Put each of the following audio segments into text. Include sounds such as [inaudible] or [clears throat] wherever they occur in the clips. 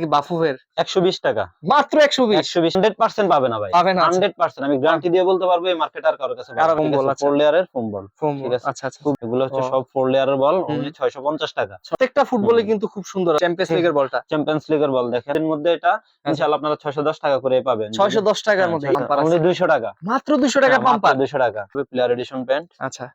কি বাফুফের। একশো বিশ টাকা। মাত্র একশো বিশ? একশো বিশ। হান্ড্রেড পার্সেন্ট পাবে না ভাই। পাবে না আচ্ছা। হান্ড্রেড পার্সেন্ট আমি গ্যারান্টি দিয়ে বলতে পারব এই মার্কেট আর কারোর কাছে কারও কম্বল, আচ্ছা। ফোর লেয়ারের ফোম বল ঠিক আছে। আচ্ছা আচ্ছা। এগুলো হচ্ছে সব ফোর লেয়ারের বল। অনলি ছয়শো পঞ্চাশ টাকা। প্রত্যেকটা ফুটবলে কিন্তু খুব সুন্দর। চ্যাম্পিয়ন্স। লিগের বলটা চ্যাম্পিয়ন্স লিগের বল দেখেন। এর মধ্যে এটা আচ্ছা। ইনশাআল্লাহ আপনারা ছয়শো দশ টাকা করে পাবেন। ছয়শো দশ টাকার মধ্যে অনলি দুইশো টাকা। মাত্র দুশো টাকা পাম্পার দুইশো টাকা। প্লেয়ার এডিশন প্যান্ট আচ্ছা।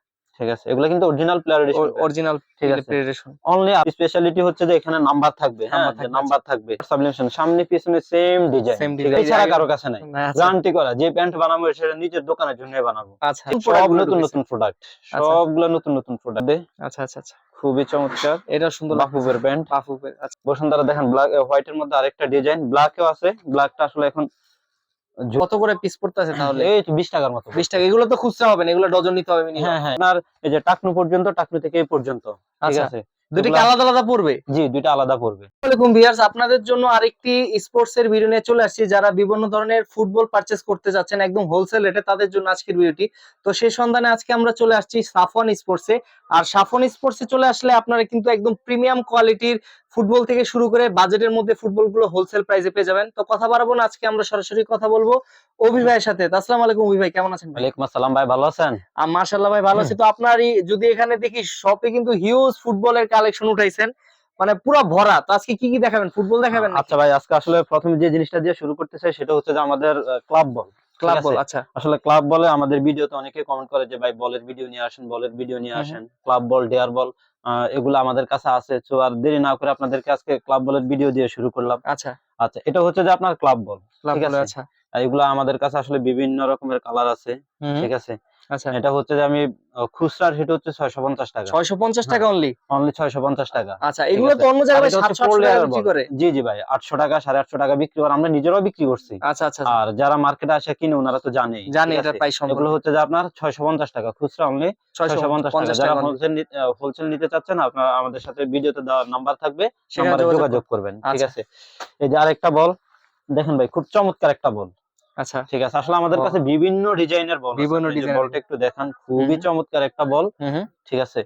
ঠিক আছে? এগুলো কিন্তু অরিজিনাল প্লেয়ার এডিশন অরিজিনাল ঠিক আছে। প্রেজেন্টেশন অনলি স্পেশালিটি হচ্ছে যে এখানে নাম্বার থাকবে হ্যাঁ নাম্বার থাকবে, সাবলিমেশন সামনে পিছনে সেম ডিজাইন design। আছে? এছাড়া কারও কাছে নাই। আচ্ছা। গ্যারান্টি করা যে প্যান্ট বানাবো সেটা নিজের দোকানের জন্য বানাবো। আচ্ছা সব নতুন নতুন প্রোডাক্ট সবগুলো নতুন নতুন প্রোডাক্ট আচ্ছা আচ্ছা আচ্ছা। খুবই চমৎকার। এটা সুন্দর বাফুবের প্যান্ট বাফুফের আচ্ছা। বসুন্ধরা দেখেন ব্ল্যাক হোয়াইটের মধ্যে আরেকটা ডিজাইন ব্ল্যাকও আছে। ব্ল্যাকটা আসলে এখন কত করে পিস পড়তেছে তাহলে? এই বিশ টাকার মতো। বিশ টাকা। এগুলো তো খুচরা হবে না এগুলো ডজন নিতে হবে minimum। হ্যাঁ হ্যাঁ। আপনার এই যে টাকনু পর্যন্ত টাকনু থেকে এই পর্যন্ত। ঠিক আচ্ছা। আছে? দুটো কি আলাদা আলাদা পড়বে? জি দুইটা আলাদা পড়বে। আসসালামাইকুম ভিউয়ার্স আপনাদের জন্য আরেকটি স্পোর্টস এর ভিডিও নিয়ে চলে আসছি। যারা বিভিন্ন ধরনের ফুটবল পারচেজ করতে যাচ্ছেন একদম হোলসেল রেটে তাদের জন্য আজকের ভিডিওটি তো সেই সন্ধানে আজকে আমরা চলে আসছি সাফন স্পোর্টসে আর সাফন স্পোর্টসে চলে আসলে আপনারা কিন্তু একদম প্রিমিয়াম কোয়ালিটির ফুটবল থেকে শুরু করে বাজেটের মধ্যে ফুটবলগুলো হোলসেল প্রাইসে পেয়ে যাবেন। তো কথা বাড়াবো না আজকে আমরা সরাসরি কথা বলব অভি ভাইয়ের সাথে। আসসালামু আলাইকুম অভি ভাই কেমন আছেন ওয়ালাইকুম আসসালাম ভাই ভালো আছেন? মাশাল্লাহ ভাই ভালো আছি। তো আপনারই যদি এখানে দেখি শপে কিন্তু হিউজ ফুটবলের কালেকশন উঠাইছেন। মানে পুরো ভরা। তো আজকে কি কি দেখাবেন? ফুটবল দেখাবেন আচ্ছা ভাই আজকে আসলে প্রথমে যে জিনিসটা দিয়ে শুরু করতে চাই সেটা হচ্ছে যে আমাদের ক্লাব বল ক্লাব বল আচ্ছা। আসলে ক্লাব বলে আমাদের ভিডিওতে অনেকে কমেন্ট করে যে ভাই বলের ভিডিও নিয়ে আসেন বলের ভিডিও নিয়ে আসেন। ক্লাব বল ডেয়ার বল এগুলো আমাদের কাছে আছে। তো আর দেরি না করে আপনাদেরকে আজকে ক্লাব বলের ভিডিও দিয়ে শুরু করলাম। আচ্ছা। আচ্ছা এটা হচ্ছে যে আপনার ক্লাব বল ক্লাব ঠিক আছে। আচ্ছা। আর এগুলো আমাদের কাছে আসলে বিভিন্ন রকমের কালার আছে ঠিক আছে? আচ্ছা। এটা হচ্ছে যে আমি খুচরার হচ্ছে ছয়শো পঞ্চাশ টাকা। ছয়শো পঞ্চাশ টাকা অনলি অনলি ছয়শো পঞ্চাশ টাকা। আচ্ছা এগুলো তো অন্য জায়গায় এটা হচ্ছে সাতশো four আটশো টাকা বিক্রি করে? জি জি ভাই আটশো টাকা সাড়ে আটশো টাকা বিক্রি করে আমরা নিজেরাও বিক্রি করছি। আচ্ছা আচ্ছা আর যারা মার্কেটে আসে কিনে ওনারা তো জানেই। জানি এটা? প্রাইস এগুলো হচ্ছে যে আপনার ছয়শো পঞ্চাশ টাকা খুচরা অনলি ছয়শো ছয়শো পঞ্চাশ টাকা। যারা হোলসেল হোলসেল নিতে চাচ্ছেন আপনারা আমাদের সাথে ভিডিওতে দেওয়ার নাম্বার থাকবে সেখানে নাম্বারে যোগাযোগ যোগাযোগ করবেন। ঠিক আচ্ছা। আছে? এই যে আরেকটা বল দেখেন ভাই খুব চমৎকার একটা বল। আচ্ছা। ঠিক আছে আসলে আমাদের কাছে বিভিন্ন ডিজাইনের বল বিভিন্ন এই ডিজাইনের। বলটা একটু দেখান খুবই চমৎকার একটা বল। ঠিক আছে।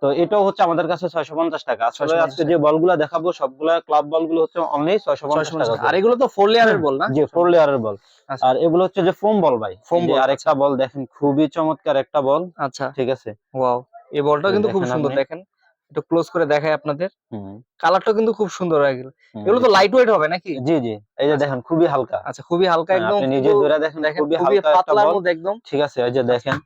তো এটাও হচ্ছে আমাদের কাছে ছয়শো পঞ্চাশ টাকা। আসলে 650 আজকে যে বলগুলা দেখাবো সবগুলা ক্লাব বলগুলো হচ্ছে অনলি ছয়শো পঞ্চাশ 650 টাকা আর এগুলো তো ফোর লেয়ারের বল না? জি ফোর লেয়ারের বল। আচ্ছা। আর এগুলো হচ্ছে যে ফোম বল ভাই। এই যে আরেকটা বল দেখেন খুবই চমৎকার একটা বল। আচ্ছা। ঠিক আছে। ওয়াও এই বলটা কিন্তু খুব সুন্দর দেখেন। একটু ক্লোজ করে দেখাই আপনাদের। কালারটা কিন্তু খুব সুন্দর হয়ে গেল। এগুলো তো লাইট ওয়েট হবে নাকি? জি জি। এই যে দেখেন খুবই হালকা। আচ্ছা খুবই হালকা হ্যাঁ, একদম আপনি নিজে ধরে দেখেন দেখেন খুবই পাতলার মধ্যে একদম। ঠিক আছে এই যে দেখেন.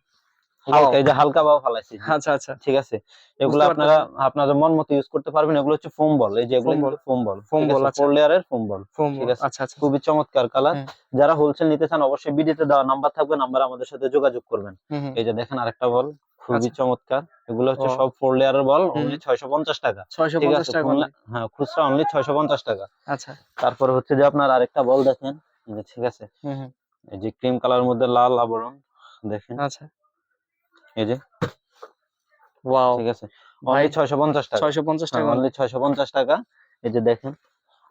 হালকা এই যে হালকা বাও ফালাইছি আচ্ছা আচ্ছা। ঠিক আছে। এগুলো বুঝতে আপনারা মন মতো ইউজ করতে পারবেন। এগুলো হচ্ছে ফোম বল এই যে এগুলো ফোম বল Foam আচ্ছা। ফোর লেয়ারের ফোম বল ফোম ঠিক আছে। আচ্ছা আচ্ছা। খুবই চমৎকার কালার যারা হোলসেল নিতে চান অবশ্যই ভিডিওতে দেওয়া নাম্বার থাকবে নাম্বার আমাদের সাথে যোগাযোগ করবেন। এই যে দেখেন আরেকটা বল খুবই আচ্ছা। চমৎকার। এগুলো হচ্ছে সব ফোর লেয়ারের বল। অনলি ছয়শো পঞ্চাশ টাকা। ছয়শো ঠিক পঞ্চাশ আছে টাকা হ্যাঁ খুচরা অনলি ছয়শো পঞ্চাশ টাকা। আচ্ছা। তারপরে হচ্ছে যে আপনার আরেকটা বল দেখেন। ঠিক আছে। এই যে ক্রিম কালার মধ্যে লাল আবরণ দেখেন। আচ্ছা। এই যে। ওয়াও ঠিক আছে। অনলি ছয়শো পঞ্চাশ টাকা। ছয়শো পঞ্চাশ টাকা। অনলি ছয়শো পঞ্চাশ টাকা। এই যে দেখেন।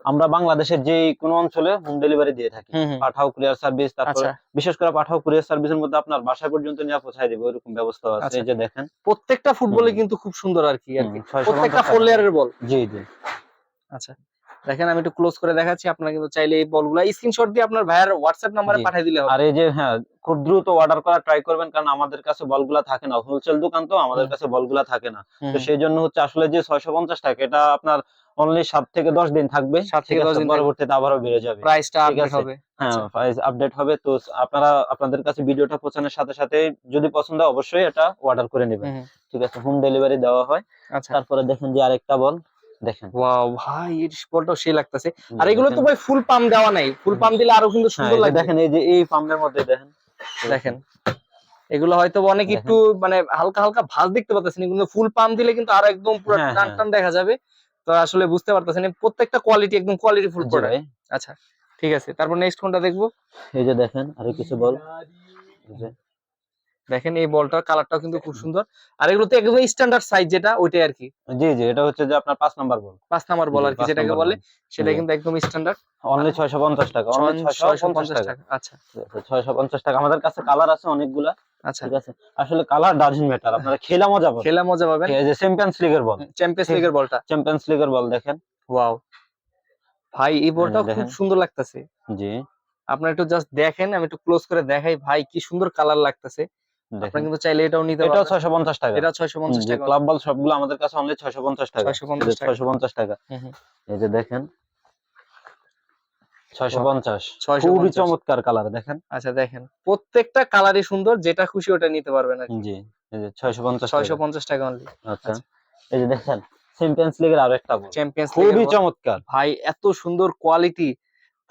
আমরা বাংলাদেশের যে কোনো অঞ্চলে হোম ডেলিভারি দিয়ে থাকি। পাঠাও কুরিয়ার সার্ভিস তারপরে বিশেষ করে পাঠাও কুরিয়ার সার্ভিসের মধ্যে আপনার বাসা পর্যন্ত নিয়ে পৌঁছায় দিবে ওইরকম ব্যবস্থা আছে। আচ্ছা। এই যে দেখেন। প্রত্যেকটা ফুটবলে কিন্তু খুব সুন্দর আর কি আর কি। প্রত্যেকটা ফোর লেয়ারের বল জি জি। আচ্ছা। দেখেন আমি একটু ক্লোজ করে দেখাচ্ছি। আপনারা কিন্তু চাইলে এই বলগুলো স্ক্রিনশট দিয়ে আপনার ভাইয়ের হোয়াটসঅ্যাপ নাম্বারে পাঠিয়ে দিলে হবে। আর এই যে হ্যাঁ খুব দ্রুত অর্ডার করা ট্রাই করবেন কারণ আমাদের কাছে বলগুলা থাকে না। হোলসেল দোকান তো আমাদের। কাছে বলগুলা থাকে না। তো সেই জন্য হচ্ছে আসলে যে ছয়শো পঞ্চাশ টাকা এটা আপনার অনলি সাত থেকে দশ দিন থাকবে। সাত থেকে 10 দিন পরবর্তীতে আবারও বেড়ে যাবে। প্রাইসটা আপডেট হবে। হ্যাঁ আচ্ছা। প্রাইস আপডেট হবে। তো আপনারা আপনাদের কাছে ভিডিওটা পৌঁছানোর সাথে সাথে যদি পছন্দ হয় অবশ্যই এটা অর্ডার করে নেবেন। ঠিক আছে হোম ডেলিভারি দেওয়া হয়। আচ্ছা। তারপরে দেখেন যে আরেকটা বল। দেখেন। ওয়াও ভাই এই বলটাও সেই লাগতেছে। আর এগুলো তো ভাই ফুল পাম্প দেওয়া নাই। ফুল পাম্প দিলে আরও কিন্তু হ্যাঁ, সুন্দর লাগবে। দেখেন এই যে এই পাম্পের মধ্যে দেখেন। দেখেন। এগুলো হয়তো অনেক একটু মানে হালকা হালকা ভাঁজ দেখতে পাচ্ছেন কিন্তু ফুল পাম্প দিলে কিন্তু আরও একদম পুরো হ্যাঁ, টান হ্যাঁ। টান দেখা যাবে। তো আসলে বুঝতে পারতেছেন প্রত্যেকটা কোয়ালিটি একদম কোয়ালিটি ফুল প্রোডাক্ট আচ্ছা ঠিক আছে। তারপর নেক্সট কোনটা দেখব? এই যে দেখেন আরও কিছু বল। দেখেন এই বলটার কালারটাও কিন্তু খুব সুন্দর। আর এগুলো তো একদম স্ট্যান্ডার্ড সাইজ যেটা ওইটাই আর কি। জি জি এটা হচ্ছে যে আপনার পাঁচ নাম্বার বল। পাঁচ নাম্বার বল আর কি যেটাকে বলে সেটা কিন্তু একদম স্ট্যান্ডার্ড অনলি ছয়শো পঞ্চাশ টাকা অনলি ছয়শো ছয়শো পঞ্চাশ পঞ্চাশ টাকা টাকা আচ্ছা ছয়শো পঞ্চাশ টাকা। আমাদের কাছে কালার আছে অনেকগুলা আচ্ছা। ঠিক আছে? আসলে কালার ডাজন্ট ম্যাটার আপনারা খেলা মজা পাবেন। খেলা মজা পাবেন। এই যে চ্যাম্পিয়ন্স লিগের বল। চ্যাম্পিয়ন্স লিগের বলটা। চ্যাম্পিয়ন্স লিগের বল দেখেন। ওয়াও ভাই এই বলটাও খুব সুন্দর লাগতেছে। জি। আপনারা একটু জাস্ট দেখেন আমি একটু ক্লোজ করে দেখাই। ভাই কি সুন্দর কালার লাগতেছে। আপনারা কিন্তু চাইলে এটাও নিতে ছয়শো পঞ্চাশ টাকা। এটা 650 যে টাকা। ক্লাব বল সবগুলো আমাদের কাছে অনলি ছয়শো পঞ্চাশ টাকা। 650 টাকা। ছয়শো পঞ্চাশ টাকা। হুম হুম। এই যে দেখেন। ছয়শো পঞ্চাশ। 650 খুবই চমৎকার কালার দেখেন। আচ্ছা দেখেন। প্রত্যেকটা কালারই সুন্দর যেটা খুশি ওটা নিতে পারবেন আর জি এই যে ছয়শো পঞ্চাশ ছয়শো পঞ্চাশ টাকা অনলি আচ্ছা। এই যে দেখেন চ্যাম্পিয়ন্স লিগের আরও একটা বল চ্যাম্পিয়ন্স খুবই চমৎকার। ভাই এত সুন্দর কোয়ালিটি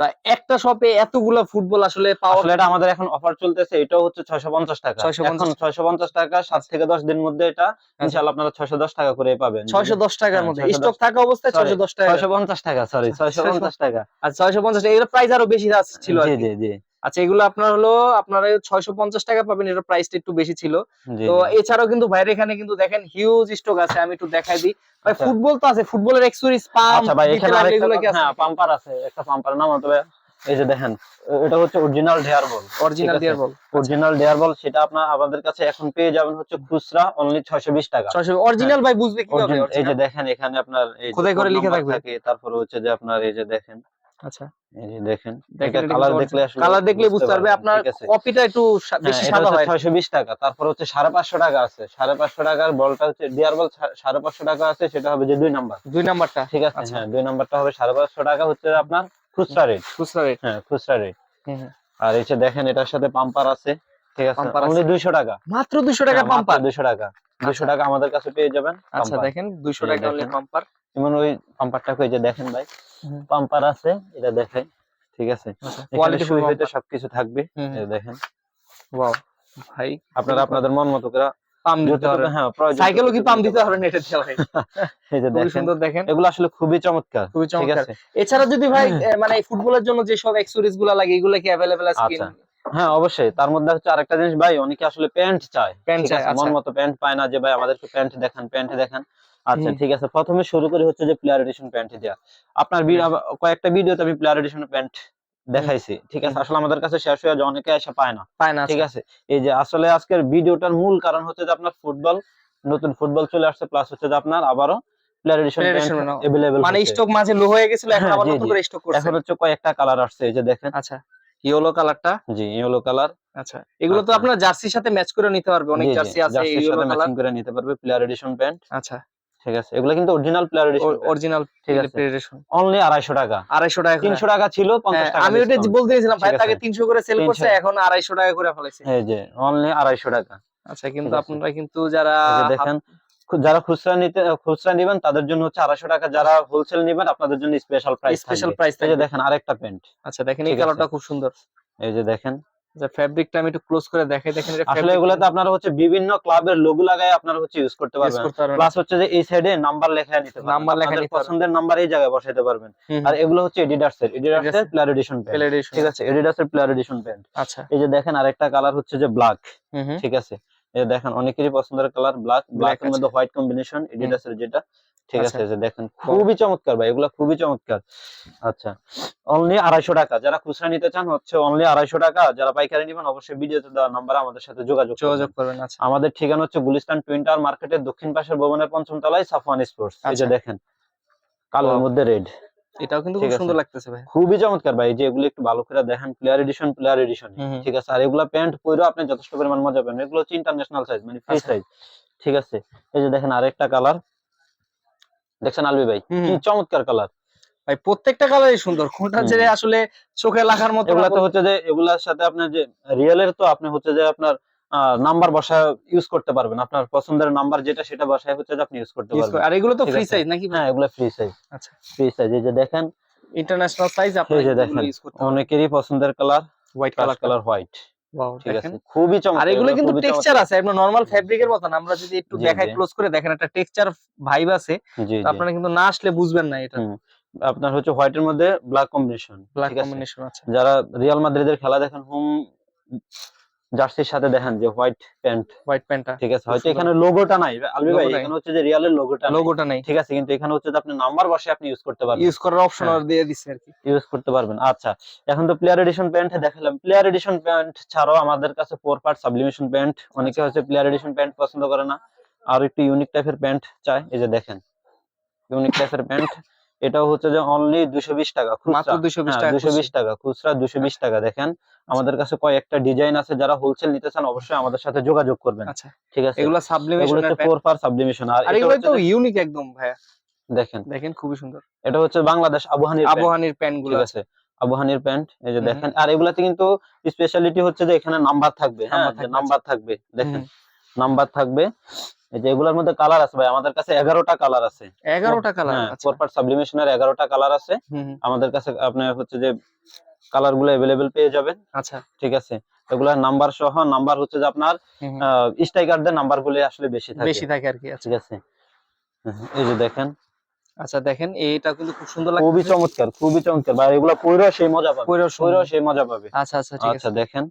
তা একটা শপে এতগুলা ফুটবল আসলে পাওয়া আসলে এটা আমাদের এখন অফার চলতেছে এটাও হচ্ছে ছয়শো পঞ্চাশ টাকা। 650 এখন ছয়শো পঞ্চাশ টাকা 7 থেকে দশ দিন মধ্যে এটা ইনশাআল্লাহ আপনারা ছয়শো দশ টাকা করে পাবেন। ছয়শো দশ টাকার হ্যাঁ, মধ্যে। স্টক থাকা অবস্থায় Sorry, ছয়শো দশ টাকা। ছয়শো পঞ্চাশ টাকা সরি ছয়শো পঞ্চাশ টাকা। আর ছয়শো পঞ্চাশ টাকা এর প্রাইস আরও বেশি ছিল জি জি জি। আচ্ছা এগুলো আপনার হলো আপনারা ছয়শো পঞ্চাশ টাকা পাবেন এর প্রাইসটা একটু বেশি ছিল। তো এছাড়াও কিন্তু বাইরে এখানে কিন্তু দেখেন হিউজ স্টক আছে আমি একটু দেখাই দিই। ভাই আচ্ছা। ফুটবল তো আছে ফুটবলের এক্সেসরিজ পাম্প আচ্ছা ভাই এখানে আরেকটা এগুলো কি আছে? হ্যাঁ পাম্পার আছে একটা পাম্পার নাম তবে এই যে দেখেন এটা হচ্ছে original dare ball original. Dear ball original dare ball সেটা আপনার আমাদের কাছে এখন পেয়ে যাবেন হচ্ছে খুচরা অনলি ছয়শো বিশ টাকা। ছয়শো অরিজিনাল ভাই বুঝবে কীভাবে Original- এই যে দেখেন এখানে আপনার এই খোদাই করে লিখে থাকবে। থাকে তারপরে হচ্ছে যে আপনার এই যে দেখেন আচ্ছা। এই যে দেখেন এটা কালার দেখলে আসলে কালার দেখলে বুঝতে পারবে আপনার কপিটা একটু বেশি সাদা হয়। ছয়শো বিশ টাকা তারপর হচ্ছে সাড়ে পাঁচশো টাকা আছে। সাড়ে পাঁচশো টাকার বলটা হচ্ছে ডিয়ার বল সাড়ে পাঁচশো টাকা আছে সেটা হবে যে দুই নাম্বার। দুই নাম্বারটা? ঠিক আছে আচ্ছা। হ্যাঁ দুই নাম্বারটা হবে সাড়ে পাঁচশো টাকা হচ্ছে আপনার খুচরা রেট খুচরা রেট হ্যাঁ খুচরা রেট আর এই যে দেখেন এটার সাথে পাম্পার আছে ঠিক আছে? অনলি আছে। দুইশো টাকা। মাত্র দুশো টাকা পাম্পার দুইশো টাকা। দুইশো টাকা আমাদের কাছে পেয়ে যাবেন আচ্ছা দেখেন দুইশো এই টাকা অনলি দেখেন। পাম্পার যেমন ওই পাম্পারটাকে ওই যে দেখেন ভাই। পাম্পার আছে এটা দেখাই ঠিক আছে এখানে কোয়ালিটি সুই হইতে সবকিছু থাকবে এই যে দেখেন ওয়াও ভাই আপনারা আপনাদের মন মতো করে পাম্প দিতে যতটুকু- পারবেন হ্যাঁ প্রয়োজন সাইকেলও কি ততটুকু পাম্প দিতে দিতে পারবেন এটা দিয়ে ভাই [laughs] এই যে খুবই দেখেন সুন্দর দেখেন এগুলো আসলে খুবই চমৎকার খুবই ঠিক চমৎকার আছে এছাড়া যদি ভাই এ, মানে ফুটবলের জন্য যে সব অ্যাক্সেসরিজ গুলা লাগে এগুলা কি अवेलेबल আছে কি আচ্ছা। হ্যাঁ অবশ্যই। তার মধ্যে হচ্ছে আরেকটা জিনিস ভাই অনেকে আসলে প্যান্ট চায়? প্যান্ট চায় আচ্ছা। মন মতো প্যান্ট পায় না যে ভাই আমাদেরকে প্যান্ট দেখান প্যান্ট দেখান। আচ্ছা ঠিক আছে প্রথমে শুরু করি হচ্ছে যে প্লেয়ার এডিশন প্যান্ট দেয়া। আপনার কয়েকটা ভিডিওতে আমি প্লেয়ার এডিশন প্যান্ট দেখাইছি ঠিক আছে? আসলে আমাদের কাছে শেষ হয়ে যায় অনেকে এসে পায় না। পায় না ঠিক আচ্ছা। আছে? এই যে আসলে আজকের ভিডিওটার মূল কারণ হচ্ছে যে আপনার ফুটবল নতুন ফুটবল চলে আসছে প্লাস হচ্ছে যে আপনার আবারও মানে স্টক মাঝে লো হয়ে গেছিল এখন হ্যাঁ, আবার নতুন করে স্টক করছে। এখন হচ্ছে কয়েকটা কালার আসছে এই যে দেখেন। আচ্ছা। ইয়েলো কালারটা? জি ইয়েলো কালার। আচ্ছা এগুলো তো আচ্ছা। আপনার জার্সির সাথে ম্যাচ করে নিতে পারবে অনেক জার্সি আছে ইয়েলো কালার। ম্যাচিং করে নিতে পারবে প্লেয়ার এডিশন প্যান্ট আচ্ছা। ঠিক আছে এগুলো কিন্তু অরিজিনাল প্লেয়ার এডিশন অরিজিনাল ঠিক আছে। অনলি আড়াইশো টাকা। আড়াইশো টাকা করে। তিনশো টাকা ছিল পঞ্চাশ হ্যাঁ, টাকা আমি ওটা। বলতে চাইছিলাম ভাই তাকে আছে। তিনশো করে সেল করছে এখন আড়াইশো টাকা করে ফেলেছে। এই যে অনলি আড়াইশো টাকা। আচ্ছা কিন্তু আপনারা কিন্তু যারা দেখেন যারা খুচরা নিতে খুচরা নিবেন তাদের জন্য হচ্ছে আড়াইশো টাকা। যারা হোলসেল নিবেন আপনাদের জন্য স্পেশাল প্রাইস স্পেশাল প্রাইস এই যে দেখেন আরেকটা প্যান্ট। আচ্ছা দেখেন এই কালারটা খুব সুন্দর। এই যে দেখেন। আচ্ছা ফ্যাব্রিকটা আমি একটু ক্লোজ করে দেখাই। দেখেন এটা আসলে এগুলোতে আপনারা হচ্ছে বিভিন্ন ক্লাবের লোগো লাগায় আপনারা হচ্ছে ইউজ করতে পারবেন। প্লাস হচ্ছে যে এই সাইডে নাম্বার লেখা নিতে পারবেন। Number লেখা নিতে পছন্দের নাম্বার এই জায়গায় বসাইতে পারবেন। আর এগুলো হচ্ছে এডিডাস এর। এডিডাস এর প্লেয়ার এডিশন প্যান্ট ঠিক আছে? এডিডাস এর প্লেয়ার এডিশন প্যান্ট আচ্ছা। এই যে দেখেন আরেকটা কালার হচ্ছে যে ব্ল্যাক ঠিক আছে? যে দেখেন অনেকেরই পছন্দের কালার ব্ল্যাক ব্ল্যাক এর মধ্যে হোয়াইট কম্বিনেশন এডিডাস এর যেটা ঠিক আচ্ছা। আছে যে দেখেন খুবই চমৎকার ভাই এগুলা খুবই চমৎকার। আচ্ছা অনলি আড়াইশো টাকা যারা খুচরা নিতে চান হচ্ছে অনলি আড়াইশো টাকা যারা পাইকারি নিবেন অবশ্যই ভিডিওতে দেওয়া নাম্বার আমাদের সাথে যোগাযোগ যোগাযোগ করবেন আচ্ছা। আমাদের ঠিকানা হচ্ছে গুলিস্তান টুইন টাওয়ার মার্কেটের দক্ষিণ পাশের ভবনের পঞ্চম তলায় সাফওয়ান স্পোর্টস এই যে আচ্ছা। দেখেন কালোর মধ্যে রেড এটাও কিন্তু খুব সুন্দর লাগতেছে ভাই। খুবই চমৎকার ভাই এই যে এগুলো একটু ভালো করে দেখেন প্লেয়ার এডিশন প্লেয়ার এডিশন। ঠিক আছে আর এগুলা প্যান্ট পরেও আপনি যথেষ্ট পরিমাণ মজা পাবেন। এগুলো হচ্ছে ইন্টারন্যাশনাল সাইজ মানে ফ্রি আচ্ছা। সাইজ ঠিক আছে এই যে দেখেন আরেকটা কালার দেখছেন আলবি ভাই। কি চমৎকার কালার ভাই প্রত্যেকটা কালারই সুন্দর কোনটা যে আসলে চোখে লাগার মতো এগুলা তো হচ্ছে যে এগুলার সাথে আপনার যে রিয়েলের তো আপনি হচ্ছে যে আপনার নাম্বার বসা ইউজ করতে পারবেন। আপনার পছন্দের নাম্বার যেটা সেটা বসায় হচ্ছে আপনি ইউজ করতে পারবেন। আর এগুলো তো ফ্রি সাইজ নাকি হ্যাঁ এগুলো ফ্রি সাইজ আচ্ছা। ফ্রি সাইজ এই যে দেখেন ইন্টারন্যাশনাল সাইজ আপনি এই যে দেখেন ইউজ অনেকেরই পছন্দের colour white colour colour white wow ঠিক আছে? খুবই চমৎকার আর এগুলো কিন্তু টেক্সচার আছে একদম নরমাল ফ্যাব্রিকের আমরা যদি একটু দেখাই ক্লোজ করে দেখেন একটা টেক্সচার ভাইব আছে আপনারা কিন্তু না আসলে বুঝবেন না এটা। আপনার হচ্ছে হোয়াইটের মধ্যে ব্ল্যাক কম্বিনেশন ব্ল্যাক কম্বিনেশন আছে? যারা রিয়াল মাদ্রিদের খেলা দেখেন হোম জার্সির সাথে দেখেন যে হোয়াইট প্যান্ট। হোয়াইট প্যান্টটা। ঠিক আছে হয়তো এখানে লোগোটা নাই। আলবি ভাই। এখানে হচ্ছে যে রিয়ালের লোগোটা লোগো লোগোটা নাই। ঠিক আছে কিন্তু এখানে হচ্ছে যে আপনি নাম্বার বসে আপনি ইউজ করতে পারবেন। ইউজ করার অপশন হ্যাঁ। আর দিয়ে দিছে আর কি। ইউজ করতে পারবেন। আচ্ছা এখন তো প্লেয়ার এডিশন প্যান্ট দেখালাম। প্লেয়ার এডিশন প্যান্ট ছাড়াও আমাদের কাছে ফোর পার্ট সাবলিমেশন প্যান্ট অনেকে হচ্ছে প্লেয়ার এডিশন প্যান্ট পছন্দ করে না। আর একটু ইউনিক টাইপের প্যান্ট চায়। এই যে দেখেন ইউনিক টাইপের প্যান্ট এটাও হচ্ছে যে অনলি দুশো বিশ টাকা মাত্র খুচরা 220 হ্যাঁ, টাকা 220 টাকা খুচরা দুশো বিশ টাকা দেখেন। আমাদের কাছে কয়েকটা ডিজাইন আছে যারা হোলসেল নিতে চান অবশ্যই আমাদের সাথে যোগাযোগ করবেন। আচ্ছা। ঠিক আছে? এগুলো এগুলো সাবলিমেশনের ফোর পার সাবলিমেশন আর এগুলো তো ইউনিক একদম ভাইয়া। দেখেন। দেখেন খুবই সুন্দর। এটা হচ্ছে বাংলাদেশ আবহানির আবহানির প্যান্ট। গুলো আছে। আবহানির প্যান্ট এই যে দেখেন। আর এগুলাতে কিন্তু স্পেশালিটি হচ্ছে যে এখানে নাম্বার থাকবে। হ্যাঁ নাম্বার থাকবে, দেখেন। নাম্বার থাকবে। এই যে এগুলোর মধ্যে কালার আছে ভাই আমাদের কাছে এগারোটা কালার আছে। এগারোটা কালার হ্যাঁ আচ্ছা। সাবলিমেশনের এগারোটা কালার আছে। আমাদের কাছে আপনার হচ্ছে যে কালারগুলো অ্যাভেলেবেল পেয়ে যাবেন। আচ্ছা। ঠিক আছে? এগুলার নাম্বার সহ নাম্বার হচ্ছে যে আপনার। স্ট্রাইকারদের নাম্বারগুলো আসলে বেশি থাকে। বেশি থাকে আর কি আচ্ছা। ঠিক আছে? এই যে দেখেন। আচ্ছা দেখেন এইটা কিন্তু খুব সুন্দর খুবই চমৎকার খুবই চমৎকার। ভাই এগুলো পইরো সেই মজা পাবে। পইরো সেই মজা পাবে। আচ্ছা আচ্ছা ঠিক আছে আচ্ছা আছে। দেখেন।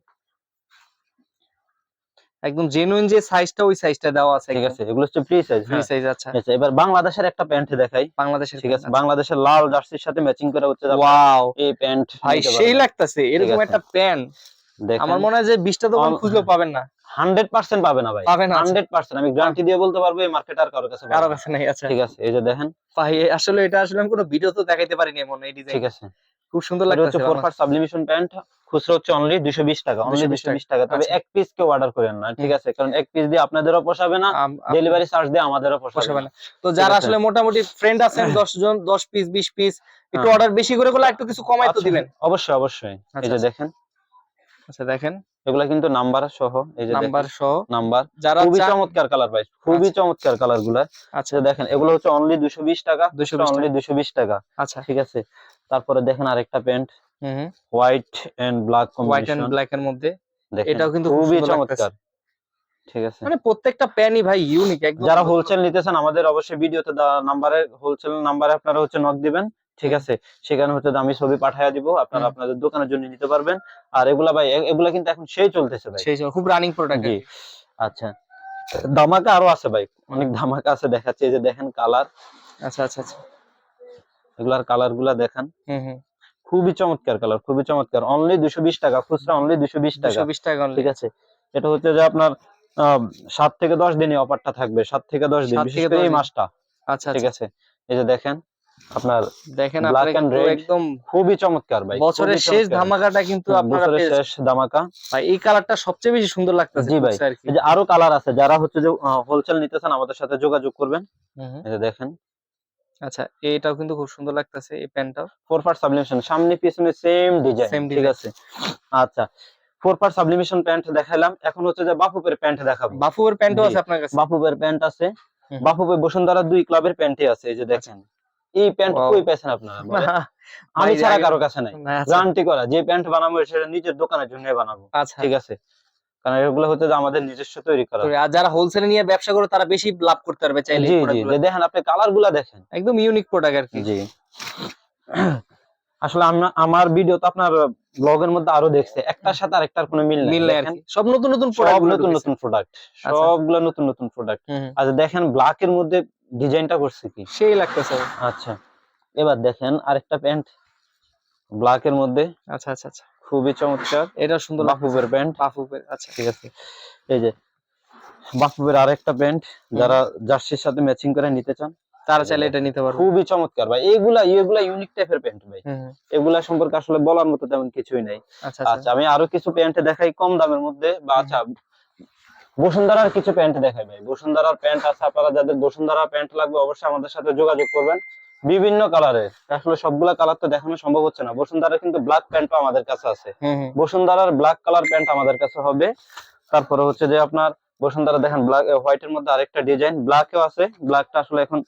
একদম জেনুইন যে সাইজটা ওই সাইজটা দেওয়া আছে ঠিক আছে এগুলো হচ্ছে ফ্রি সাইজ ফ্রি সাইজ আচ্ছা। আচ্ছা এবার বাংলাদেশের একটা প্যান্ট দেখাই। বাংলাদেশের ঠিক আছে বাংলাদেশের লাল জার্সির সাথে ম্যাচিং করে হচ্ছে ওয়াও এই প্যান্ট ভাই সেই লাগতেছে এরকম একটা প্যান্ট দেখেন। আমার মনে হয় যে বিশটা দোকান অল- খুঁজলেও পাবেন না। হান্ড্রেড পার্সেন্ট পাবে না ভাই। পাবেন না আচ্ছা। হান্ড্রেড পার্সেন্ট আমি গ্যারান্টি দিয়ে বলতে পারব এই মার্কেট আর কারোর কাছে পাবে কারও কাছে নাই আচ্ছা। ঠিক আছে এই যে দেখেন। ভাই আসলে এটা আসলে আমি কোনো ভিডিও তো দেখাইতে পারিনি এমন এই ডিজাইন ঠিক আছে। খুব সুন্দর লাগছে হচ্ছে ফোর পার্ট সাবলিমেশন প্যান্ট খুচরা হচ্ছে অনলি দুশো বিশ টাকা অনলি 220 দুশো বিশ টাকা। তবে আচ্ছা। এক পিস কেউ অর্ডার করেন না ঠিক আছে? কারণ এক পিস দিয়ে আপনাদেরও পোষাবে না ডেলিভারি চার্জ দিয়ে আমাদেরও পোষাবে না। তো যারা আসলে মোটামুটি ফ্রেন্ড আছেন [coughs] দশ জন দশ পিস বিশ পিস একটু। অর্ডার বেশি করে করলে একটু কিছু কমাই তো আচ্ছা, দিবেন? অবশ্যই অবশ্যই। এই যে আচ্ছা। দেখেন আচ্ছা দেখেন। এগুলা কিন্তু নাম্বার সহ এই যে নাম্বার সহ। নাম্বার। যারা খুবই চমৎকার কালার ভাই খুবই আচ্ছা। চমৎকার কালারগুলা। আচ্ছা। দেখেন এগুলো হচ্ছে অনলি দুশো বিশ টাকা। 220 অনলি দুশো বিশ টাকা। আচ্ছা। ঠিক আছে? তারপরে দেখেন আরেকটা pant. White and black white and black এর মধ্যে। এটাও কিন্তু খুবই চমৎকার। ঠিক আছে? মানে প্রত্যেকটা প্যানই ভাই ইউনিক একদম যারা হোলসেল নিতেছেন আমাদের অবশ্যই ভিডিওতে দেওয়া নাম্বারে হোলসেল নাম্বারে আপনারা হচ্ছে নক দিবেন। ঠিক আছে? সেখানে হচ্ছে আমি ছবি পাঠাইয়া দিব আপনারা আপনাদের দোকানের জন্য নিতে পারবেন। আর এগুলা ভাই এগুলা কিন্তু এখন সেই চলতেছে ভাই। সেই খুব রানিং প্রোডাক্ট জি। আচ্ছা। ধামাকা আরও আছে ভাই অনেক ধামাকা আছে দেখাচ্ছে এই যে দেখেন কালার আচ্ছা আচ্ছা আচ্ছা। এগুলার কালারগুলা দেখেন। হুম হুম। খুবই চমৎকার কালার খুবই চমৎকার। অনলি দুশো বিশ টাকা খুচরা অনলি দুশো বিশ টাকা। বিশ টাকা। ঠিক আছে? এটা হচ্ছে যে আপনার সাত থেকে দশ দিনই অফারটা থাকবে সাত থেকে দশ দিন বিশেষ করে এই মাসটা। আচ্ছা ঠিক আচ্ছা। আছে? এই যে দেখেন আপনার দেখেন and একদম খুবই চমৎকার ভাই বছরের শেষ ধামাকাটা কিন্তু আপনারা শেষ ধামাকা। ভাই এই কালারটা সবচেয়ে বেশি সুন্দর লাগতেছে জি ভাই। এই যে আরও কালার আছে যারা হচ্ছে যে হোলসেল নিতে চান আমাদের সাথে যোগাযোগ করবেন। এই যে দেখেন। আচ্ছা এটাও কিন্তু খুব সুন্দর লাগতেছে এই প্যান্টটাও। ফোর পার্ট সাবলিমেশন সামনে পিছনে সেম ডিজাইন Same ঠিক আছে? আচ্ছা ফোর পার্ট সাবলিমেশন প্যান্ট দেখাইলাম এখন হচ্ছে যে বাফুপের প্যান্ট দেখাবো। বাফুয়ের প্যান্টও আছে আপনার কাছে? বাফুপের প্যান্ট আছে। হুম। বাফুপের বসুন্ধরা দুই ক্লাবের প্যান্টই আছে এই যে দেখেন। এই প্যান্ট. কই পেয়েছেন আপনারা? [laughs] আমি ছাড়া কারও কাছে নাই। আচ্ছা, গ্যারান্টি করা যে প্যান্ট বানাবো সেটা নিজের দোকানের জন্য বানাবো। আচ্ছা। ঠিক আছে? কারণ এগুলো হচ্ছে যে আমাদের নিজস্ব তৈরি করা। আর যারা হোলসেলে নিয়ে ব্যবসা করে তারা বেশি লাভ করতে পারবে চাইলে দেখেন আপনি কালারগুলা দেখেন। একদম ইউনিক প্রোডাক্ট আর কি। জি। [clears throat] আসলে আমরা আমার ভিডিও তো আপনার ব্লগের মধ্যে আরও দেখছে। একটার সাথে আরেকটার কোনো মিল নাই। মিল নেই সব নতুন নতুন সব প্রোডাক্ট নতুন নতুন প্রোডাক্ট সবগুলো নতুন নতুন প্রোডাক্ট আচ্ছা দেখেন ব্ল্যাক এর মধ্যে ডিজাইনটা করছে কি? সেই লাগতেছে। আচ্ছা এবার দেখেন আরেকটা প্যান্ট ব্ল্যাক এর মধ্যে। আচ্ছা আচ্ছা আচ্ছা। খুবই চমৎকার। এটা সুন্দর বাফুবের প্যান্ট। বাফুবের আচ্ছা। ঠিক আছে। এই যে বাফুবের আরেকটা প্যান্ট যারা জার্সির সাথে ম্যাচিং করে নিতে চান তারা চাইলে এটা নিতে পারবে। খুবই চমৎকার ভাই। এইগুলা এইগুলা ইউনিক টাইপের প্যান্ট ভাই। এগুলা সম্পর্কে আসলে বলার মতো তেমন কিছুই নাই। আচ্ছা আচ্ছা। আচ্ছা আমি আরও কিছু প্যান্ট দেখাই কম দামের মধ্যে বা আচ্ছা বসুন্ধরার কিছু প্যান্ট দেখাই ভাই। বসুন্ধরার প্যান্ট আছে আপনারা যাদের বসুন্ধরা প্যান্ট লাগবে অবশ্যই আমাদের সাথে যোগাযোগ করবেন। বিভিন্ন কালারের আসলে সবগুলা কালার তো দেখানো সম্ভব হচ্ছে না। বসুন্ধরার কিন্তু ব্ল্যাক প্যান্টও আমাদের কাছে আছে। বসুন্ধরার ব্ল্যাক কালার প্যান্ট আমাদের কাছে হবে। তারপরে হচ্ছে যে আপনার বসুন্ধরা দেখেন ব্ল্যাক হোয়াইটের মধ্যে আরেকটা ডিজাইন ব্ল্যাকও আছে। ব্ল্যাকটা আসলে এখন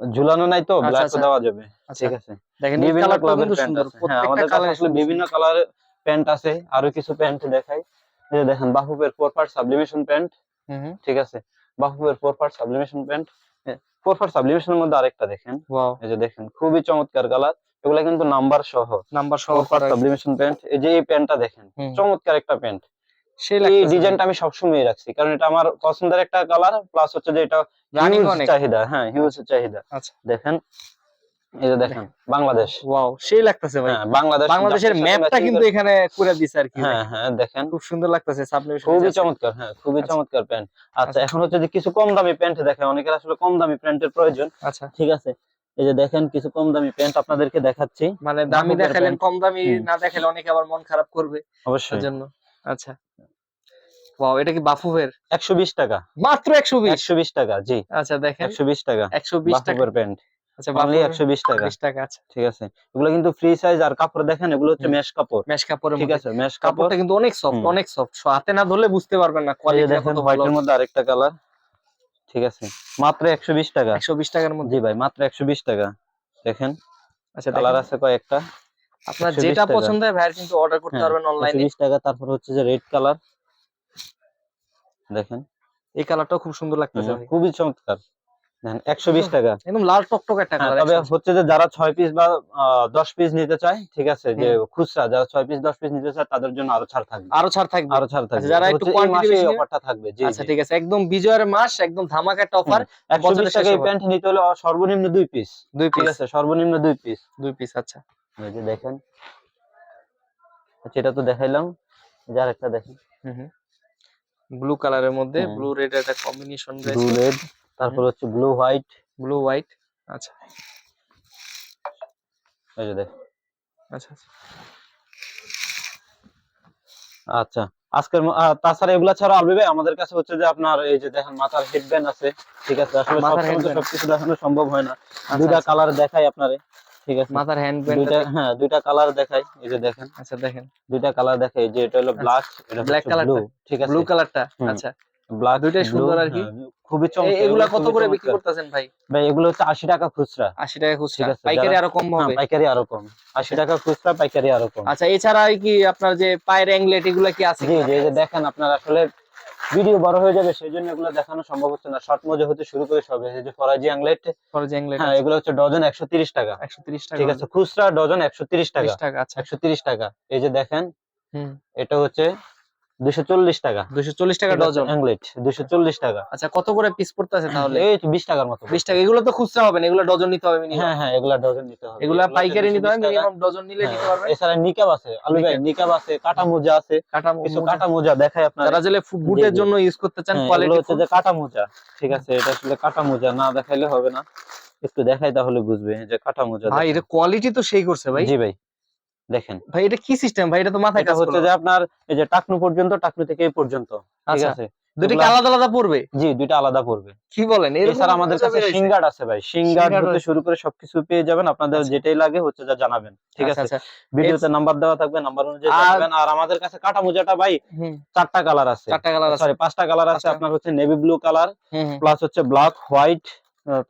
ঝুলানো নাই তো আচ্ছা, ব্ল্যাক আচ্ছা। দেওয়া যাবে। আচ্ছা। ঠিক আছে। দেখেন বিভিন্ন আছে। হ্যাঁ আমাদের কাছে কালার আসলে বিভিন্ন কালারের প্যান্ট আছে। আরও কিছু প্যান্ট দেখাই। এই যে দেখেন বাহুবের ফোর পার্ট সাবলিমেশন প্যান্ট ঠিক আছে? বাহুবের four part sublimation pant four part সাবলিমেশনের মধ্যে আরেকটা দেখেন। এই যে দেখেন খুবই চমৎকার কালার এগুলা কিন্তু নাম্বার সহ। নাম্বার সহ ফোর পার্ট সাবলিমেশন প্যান্ট এই যে এই প্যান্টটা দেখেন চমৎকার একটা প্যান্ট এই ডিজাইনটা আমি সবসময় রাখছি কারণ এটা আমার পছন্দের একটা কালার প্লাস হচ্ছে যে এটা রানিং চাহিদা হ্যাঁ হিউজ চাহিদা। আচ্ছা। দেখেন এই যে দেখেন বাংলাদেশ। ওয়াও সেই লাগতেছে ভাই। হ্যাঁ বাংলাদেশ বাংলাদেশের ম্যাপটা কিন্তু এখানে করে দিছে আর কি হ্যাঁ হ্যাঁ দেখেন। খুব সুন্দর লাগতেছে সাবলিমেশন খুবই চমৎকার হ্যাঁ খুবই আচ্ছা। চমৎকার প্যান্ট আচ্ছা আচ্ছা। এখন হচ্ছে যে কিছু কম দামি প্যান্ট দেখে অনেকের আসলে কম দামি প্যান্টের প্রয়োজন। আচ্ছা। ঠিক আছে? এই যে দেখেন কিছু কম দামি প্যান্ট আপনাদেরকে দেখাচ্ছি। মানে দামি দেখালেন কম দামি না দেখালে অনেকে আবার মন খারাপ করবে অবশ্যই। সেজন্য আচ্ছা। ওয়াও এটা কি বাফুফের? একশো বিশ টাকা। মাত্র একশো বিশ? একশো বিশ টাকা জি। আচ্ছা দেখেন। একশো বিশ টাকা একশো বিশ টাকা। বাফুফের প্যান্ট আচ্ছা বিশ টাকা। আচ্ছা। ঠিক আছে। এগুলো কিন্তু ফ্রি সাইজ আর কাপড় দেখেন এগুলো হচ্ছে। মেশ কাপড়। মেশ কাপড়ের ঠিক আছে মেশ কাপড়টা কিন্তু অনেক সফট অনেক সফট হাতে না ধরলে বুঝতে পারবেন না কোয়ালিটি দেখেন হোয়াইটের মধ্যে আরেকটা কালার ঠিক আছে। মাত্র একশো বিশ টাকা। একশো বিশ টাকার মধ্যে। ভাই মাত্র একশো বিশ টাকা। দেখেন আচ্ছা কালার আছে কয়েকটা। আপনার যেটা পছন্দ হয় ভাইয়ের কিন্তু অর্ডার করতে হ্যাঁ, পারবেন অনলাইনে টাকা তারপর হচ্ছে যে রেড কালার দেখেন। এই কালারটাও খুব সুন্দর লাগতেছে খুবই চমৎকার। একশো বিশ টাকা। একদম লাল টকটক একটা হ্যাঁ, তবে হচ্ছে যে যারা ছয় পিস বা দশ পিস নিতে চায় ঠিক আছে যে খুচরা যারা ছয় পিস দশ পিস নিতে চায় তাদের জন্য আরও ছাড় থাকবে। আরও ছাড় থাকবে। আরও ছাড় থাকবে। যারা একটু হচ্ছে এই quantity মাসে বেশি অফারটা থাকবে। জি আচ্ছা ঠিক আছে একদম বিজয়ের মাস একদম ধামাকা একটা অফার একশো বছরের বিশ টাকা এই প্যান্ট নিতে হলে সর্বনিম্ন দুই পিস দুই পিস আছে সর্বনিম্ন দুই পিস দুই পিস আচ্ছা। এই যে দেখেন। আচ্ছা, এটা তো দেখাইলাম। যার একটা দেখেন। হুম ব্লু কালারের মধ্যে ব্লু রেড একটা কম্বিনেশন ব্লু রেড। তারপর হচ্ছে ব্লু হোয়াইট ব্লু হোয়াইট আচ্ছা। এই যে দেখ। আচ্ছা আচ্ছা। আচ্ছা। আজকের তাছাড়া এগুলা ছাড়া আলবি ভাই আমাদের কাছে হচ্ছে যে আপনার এই যে দেখেন মাথার হেডব্যান্ড আছে ঠিক আছে? আসলে সবকিছু দেখানো সম্ভব হয় না। আচ্ছা, দুইটা আচ্ছা। কালার দেখাই আপনারে ঠিক আছে? মাথার হ্যান্ড দুইটা হ্যাঁ দুইটা কালার দেখাই এই যে দেখেন। আচ্ছা দেখেন। দুইটা কালার দেখাই যে এটা হলো ব্ল্যাক এটা Black হচ্ছে ব্লু ঠিক আছে? ব্লু কালারটা আচ্ছা। ব্ল্যাক দুইটাই সুন্দর আর কি। খুবই এ- চমৎকার এগুলা কত করে বিক্রি করতেছেন ভাই? ভাই এগুলো হচ্ছে আশি টাকা খুচরা। আশি টাকা খুচরা। পাইকারি আরও কম হ্যাঁ হবে। পাইকারি আরও কম। আশি টাকা খুচরা পাইকারি আরও কম। আচ্ছা এছাড়া কি আপনার যে পায়ের অ্যাংলেট এগুলা কি আছে জি জি দেখেন আপনার আসলে ভিডিও বড় হয়ে যাবে সেই জন্য এগুলো দেখানো সম্ভব হচ্ছে না। শর্ট মোজা হতে শুরু করে সব। এই যে ফরাজি অ্যাংলেট ফরাজি অ্যাংলেট হ্যাঁ এগুলো হচ্ছে ডজন একশো তিরিশ টাকা। একশো তিরিশ টাকা ঠিক আছে খুচরা ডজন একশো তিরিশ টাকা আচ্ছা। একশো তিরিশ টাকা। এই যে দেখেন হুম। এটা হচ্ছে দুশো চল্লিশ টাকা। দুশো চল্লিশ টাকা ডজন? অ্যাংলেট দুশো চল্লিশ টাকা। আচ্ছা কত করে পিস পড়তেছে তাহলে? এই বিশ টাকার মতো। বিশ টাকা। এগুলো তো খুচরা হবে না এগুলো ডজন নিতে হবে মিনিমাম হ্যাঁ হ্যাঁ এগুলা ডজন নিতে হবে। এগুলা পাইকারি নিতে হবে মিনিমাম ডজন নিলে হ্যাঁ, নিতে পারবে এছাড়া নিকাব আছে আলু ভাই নিকাব। আছে কাটা মোজা আছে। কাটা কিছু কাটা মোজা দেখাই আপনার। যারা জেলে বুটের জন্য ইউজ করতে চান হ্যাঁ, কোয়ালিটি হচ্ছে যে কাটা মোজা। ঠিক আছে এটা আসলে কাটা মোজা না দেখাইলে হবে না। একটু দেখাই তাহলে বুঝবে যে কাটা মোজা ভাই এটা কোয়ালিটি তো সেই করছে ভাই। জি ভাই। দেখেন। ভাই এটা কি সিস্টেম ভাই এটা তো মাথায় কাজ হচ্ছে যে আপনার এই যে টাকনু পর্যন্ত টাকনু থেকে এই পর্যন্ত ঠিক আচ্ছা। আছে? দুটো কি আলাদা আলাদা পড়বে? জি দুইটা আলাদা পড়বে। কি বলেন? এছাড়া আমাদের কাছে বের সিঙ্গার্ড আছে ভাই। সিঙ্গার্ড হতে শুরু করে সবকিছু পেয়ে যাবেন। আপনাদের আচ্ছা। যেটাই লাগে হচ্ছে যা জানাবেন ঠিক আচ্ছা, আছে? ভিডিওতে নাম্বার দেওয়া থাকবে নাম্বার অনুযায়ী জানাবেন আর আমাদের কাছে কাটা মোজাটা ভাই চারটা কালার আছে। চারটা কালার আছে। সরি পাঁচটা কালার আছে। আপনার হচ্ছে নেভি ব্লু কালার। প্লাস হচ্ছে ব্ল্যাক হোয়াইট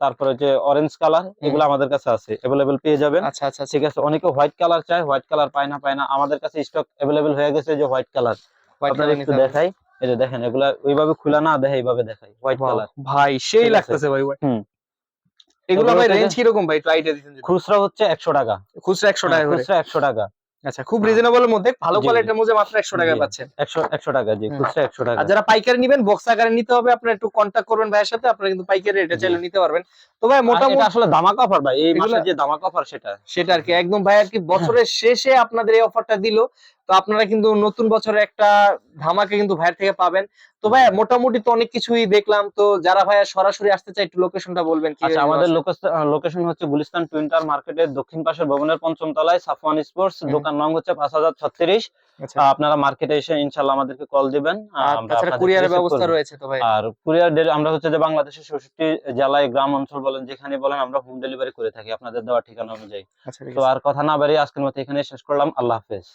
তারপরে যে অরেঞ্জ কালার এগুলো আমাদের কাছে আছে অ্যাভেলেবেল পেয়ে যাবেন। আচ্ছা আচ্ছা আচ্ছা। ঠিক আছে অনেকে হোয়াইট কালার চায় হোয়াইট কালার পায় না পায় না। আমাদের কাছে স্টক অ্যাভেলেবেল হয়ে গেছে যে হোয়াইট কালার আপনারা একটু দেখাই। এই যে দেখেন এগুলা ওইভাবে খোলা না দেখে এইভাবে দেখাই হোয়াইট কালার ভাই সেই লাগতেছে ভাই ভাই। হুম। এগুলো ভাই রেঞ্জ কীরকম ভাই? একটু আইডিয়া দিতেন খুচরা হচ্ছে একশো টাকা। খুচরা একশো টাকা খুচরা একশো টাকা। আচ্ছা খুব হ্যাঁ। রিজনেবল মধ্যে ভালো। কোয়ালিটির মধ্যে মাত্র একশো টাকা জি। পাচ্ছেন 100 100 টাকা জি হুম। খুচরা একশো টাকা আর যারা পাইকারি নেবেন বক্স আকারে নিতে হবে আপনারা একটু কন্টাক্ট করবেন ভাইয়ের সাথে আপনারা কিন্তু পাইকারি এটা জি। চাইলে নিতে পারবেন তো ভাই মোটামুটি আসলে দামাকা অফার ভাই এই মাসে যে দামাকা অফার সেটা সেটা আর কি একদম ভাই আর কি বছরের শেষে আপনাদের এই অফারটা দিল তো আপনারা কিন্তু নতুন বছরে একটা ধামাকে কিন্তু ভাইয়ের থেকে পাবেন। তো ভাই মোটামুটি তো অনেক কিছুই দেখলাম। তো যারা ভাইয়া সরাসরি আসতে চায় একটু লোকেশনটা বলবেন কি? আচ্ছা আমাদের লোকেশন হচ্ছে গুলিস্তান টুইন্টার মার্কেটের দক্ষিণ পাশের ভবনের পঞ্চম তলায় সাফওয়ান স্পোর্টস দোকান নং হচ্ছে পাঁচ হাজার ছত্রিশ। আচ্ছা। আপনারা মার্কেটে এসে ইনশাআল্লাহ আমাদেরকে কল দিবেন। আর আমরা তাছাড়া কুরিয়ারের ব্যবস্থা রয়েছে তো ভাই আর কুরিয়ার আমরা হচ্ছে যে বাংলাদেশের ষষ্ঠটি জেলায় গ্রাম অঞ্চল বলেন যেখানে বলেন আমরা হোম ডেলিভারি করে থাকি। আপনাদের দেওয়া ঠিকানা অনুযায়ী। আচ্ছা তো আর কথা না বাড়িয়ে আজকের মতো এখানে শেষ করলাম। আল্লাহ হাফেজ।